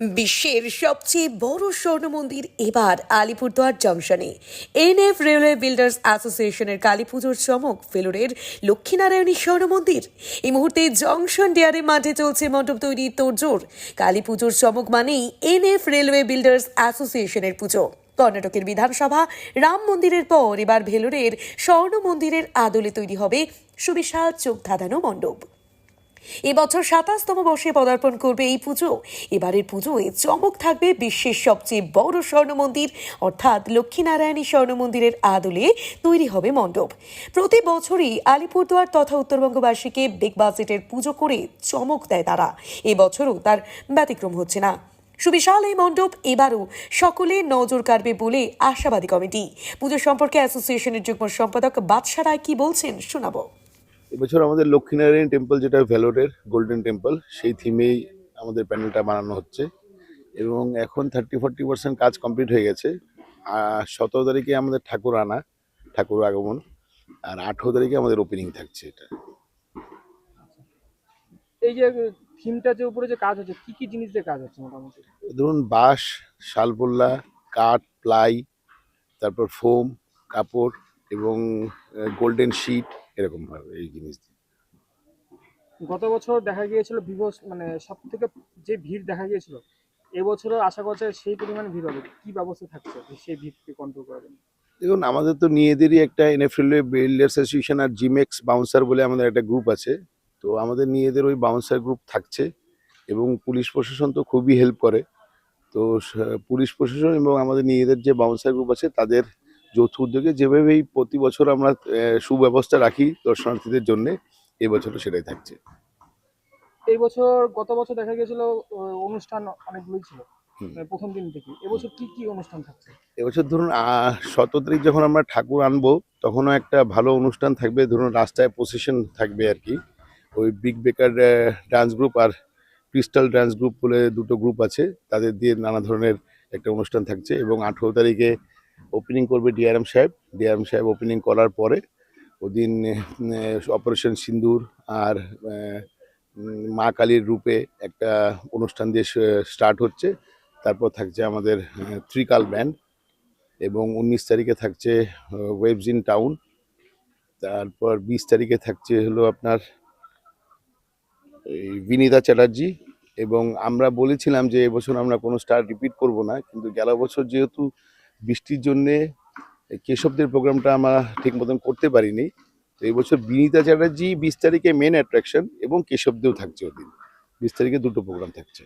বিশ্বের সবচেয়ে বড় স্বর্ণ মন্দির এবার আলিপুরদুয়ার জংশনে। এনএফ রেলওয়ে বিল্ডার্স অ্যাসোসিয়েশনের কালী পুজোর চমক ফেলুরের লক্ষ্মীনারায়ণী স্বর্ণ মন্দির এই মুহূর্তে জংশন ডেয়ারি মাঠে চলছে মণ্ডপ তৈরির তোড়জোড়। কালী পুজোর চমক মানেই এনএফ রেলওয়ে বিল্ডার্স অ্যাসোসিয়েশনের পুজো। কর্ণাটকের বিধানসভা রাম মন্দিরের পর এবার ভেলোরের স্বর্ণ মন্দিরের আদলে তৈরি হবে সুবিশাল চোখ ধাঁধানো মণ্ডপ। এবছর সাতাশতম বর্ষে পদার্পণ করবে এই পুজো। এবারের পুজোয় চমক থাকবে বিশ্বের সবচেয়ে বড় স্বর্ণ মন্দির অর্থাৎ লক্ষ্মীনারায়ণী স্বর্ণ মন্দিরের আদলে তৈরি হবে মণ্ডপ। প্রতি বছরই আলিপুরদুয়ার তথা উত্তরবঙ্গবাসীকে বিগ বাজেটের পুজো করে চমক দেয় তারা। এবছরও তার ব্যতিক্রম হচ্ছে না। সুবিশাল এই মণ্ডপ এবারও সকলে নজর কাড়বে বলে আশাবাদী কমিটি। পুজো সম্পর্কে অ্যাসোসিয়েশনের যুগ্ম সম্পাদক বাদশা রায় কি বলছেন শোনাবো। এবছর আমাদের লক্ষ্মীনারায়ণ টেম্পল যেটা ভেলোরের গোল্ডেন টেম্পল সেই থিমেই আমাদের প্যানেলটা বানানো হচ্ছে। এবং এখন থার্টি ফর্টি পার্সেন্ট কাজ কমপ্লিট হয়ে গেছে। আর সতেরো তারিখে আমাদের ঠাকুর আনা ঠাকুর আগমন আর আঠেরো তারিখে আমাদের ওপেনিং থাকছে এটা। এই যে থিমটা যে উপরে যে কাজ হচ্ছে কি কি জিনিস দিয়ে কাজ হচ্ছে মোটামুটি? ধরুন বাঁশ শালপোল্লা কাঠ প্লাই তারপর ফোম কাপড় এবং গোল্ডেন শিট এরকম ভাবে এই জিনিস দিয়ে। গত বছর দেখা গিয়েছিল ভিভো মানে সব থেকে যে ভিড় দেখা গিয়েছিল এবছরও আশা করছে সেই পরিমাণে ভিড় হবে। কি ব্যবস্থা থাকছে সেই ভিড়কে কন্ট্রোল করার জন্য? দেখুন আমাদের তো নিজেদেরই একটা এনএফএল বিল্ডার্স অ্যাসোসিয়েশন আর জিমেক্স বাউন্সার বলে আমাদের একটা গ্রুপ আছে। তো আমাদের নিজেদের ওই বাউন্সার গ্রুপ থাকছে এবং পুলিশ প্রশাসন তো খুবই হেল্প করে। তো পুলিশ প্রশাসন এবং আমাদের নিজেদের যে বাউন্সার গ্রুপ আছে তাদের যৌথ উদ্যোগে যেভাবেই প্রতি বছর আমরা সুব্যবস্থা রাখি দর্শনার্থীদের জন্য এবছরও সেটাই থাকছে। এই বছর গত বছর দেখা গিয়েছিল অনুষ্ঠান অনেকগুলোই ছিল। মানে প্রথম দিন থেকে। এবছর কি কি অনুষ্ঠান থাকছে? এবছর ধরুন সতেরো তারিখ যখন আমরা ঠাকুর আনব তখনও একটা ভালো অনুষ্ঠান থাকবে। ধরুন রাস্তায় প্রসেশন থাকবে আর কি। ওই বিগ বেকার ডান্স গ্রুপ আর ক্রিস্টাল ডান্স গ্রুপ বলে দুটো গ্রুপ আছে। তাদের দিয়ে নানা ধরনের একটা অনুষ্ঠান থাকছে এবং আঠেরো তারিখে ওপেনিং করবে ডিআরএম সাহেব। ডিআরএম সাহেব ওপেনিং করার পরে ওদিন অপারেশন সিন্দুর আর মা কালীর রূপে একটা অনুষ্ঠান দিয়ে স্টার্ট হচ্ছে। তারপর থাকছে আমাদের ত্রিকাল ব্যান্ড এবং উনিশ তারিখে থাকছে ওয়েবস ইন টাউন তারপর বিশ তারিখে থাকছে হলো আপনার, এই বিনীতা চ্যাটার্জি এবং আমরা বলেছিলাম যে এবছর আমরা কোনো স্টার রিপিট করব না, কিন্তু গেল বছর যেহেতু বৃষ্টির জন্যে কেশবদের প্রোগ্রামটা আমরা ঠিক মতন করতে পারিনি। তো এই বছর বিনীতা চ্যাটার্জি বিশ তারিখে মেন অ্যাট্রাকশন এবং কেশবদেও থাকছে ওদিন। বিশ তারিখে দুটো প্রোগ্রাম থাকছে।